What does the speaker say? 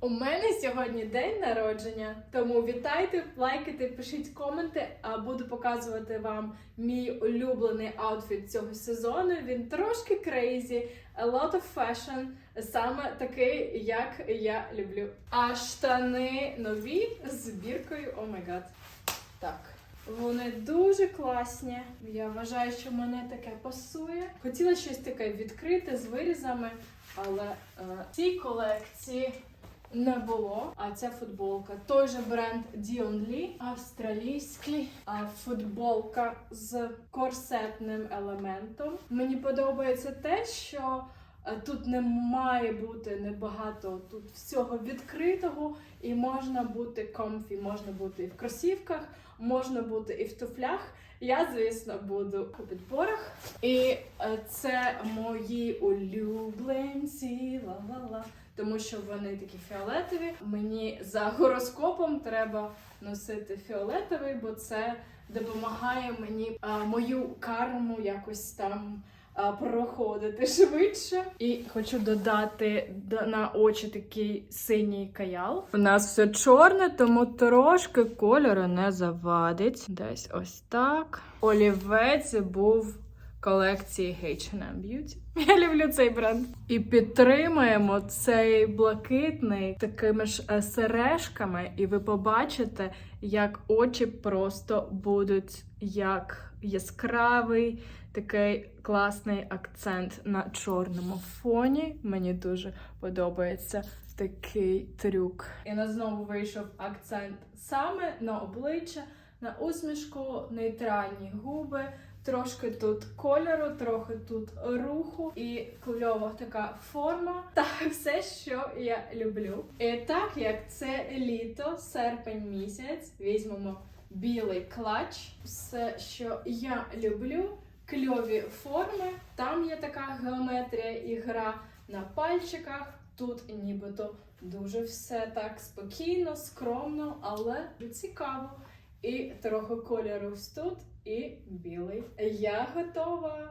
У мене сьогодні день народження, тому вітайте, лайкайте, пишіть коменти. А буду показувати вам мій улюблений аутфіт цього сезону. Він трошки крейзі, a lot of fashion, саме такий, як я люблю. А штани нові з біркою. О май гад. Так. Вони дуже класні. Я вважаю, що мене таке пасує. Хотіла щось таке відкрите з вирізами, але е, цій колекції не було. А ця футболка. Той же бренд Dion Lee, австралійський. Футболка з корсетним елементом. Мені подобається те, що. е, Тут не має бути небагато тут всього відкритого, і можна бути комфі, можна бути і в кросівках, можна бути і в туфлях. Я, звісно, буду у підборах. І е, це мої улюбленці. Ла-ла-ла. Тому що вони такі фіолетові. Мені за гороскопом треба носити фіолетовий, бо це допомагає мені а, мою карму якось там проходити швидше. І хочу додати на очі такий синій каял. У нас все чорне, тому трошки кольору не завадить. Десь ось так. Олівець був колекції H&M Beauty. Я люблю цей бренд. І підтримуємо цей блакитний такими ж е, сережками, і ви побачите, як очі просто будуть як яскравий такий класний акцент на чорному фоні. Мені дуже подобається такий трюк. І на знову вийшов акцент саме на обличчя, на усмішку, нейтральні губи. Трошки тут кольору, трохи тут руху і кльова така форма. Та все, що я люблю. І так як це літо, серпень місяць, візьмемо білий клач. Все, що я люблю, кльові форми. Там є така геометрія і гра на пальчиках. Тут нібито дуже все так спокійно, скромно, але цікаво. І трохи кольору тут, і білий. Я готова.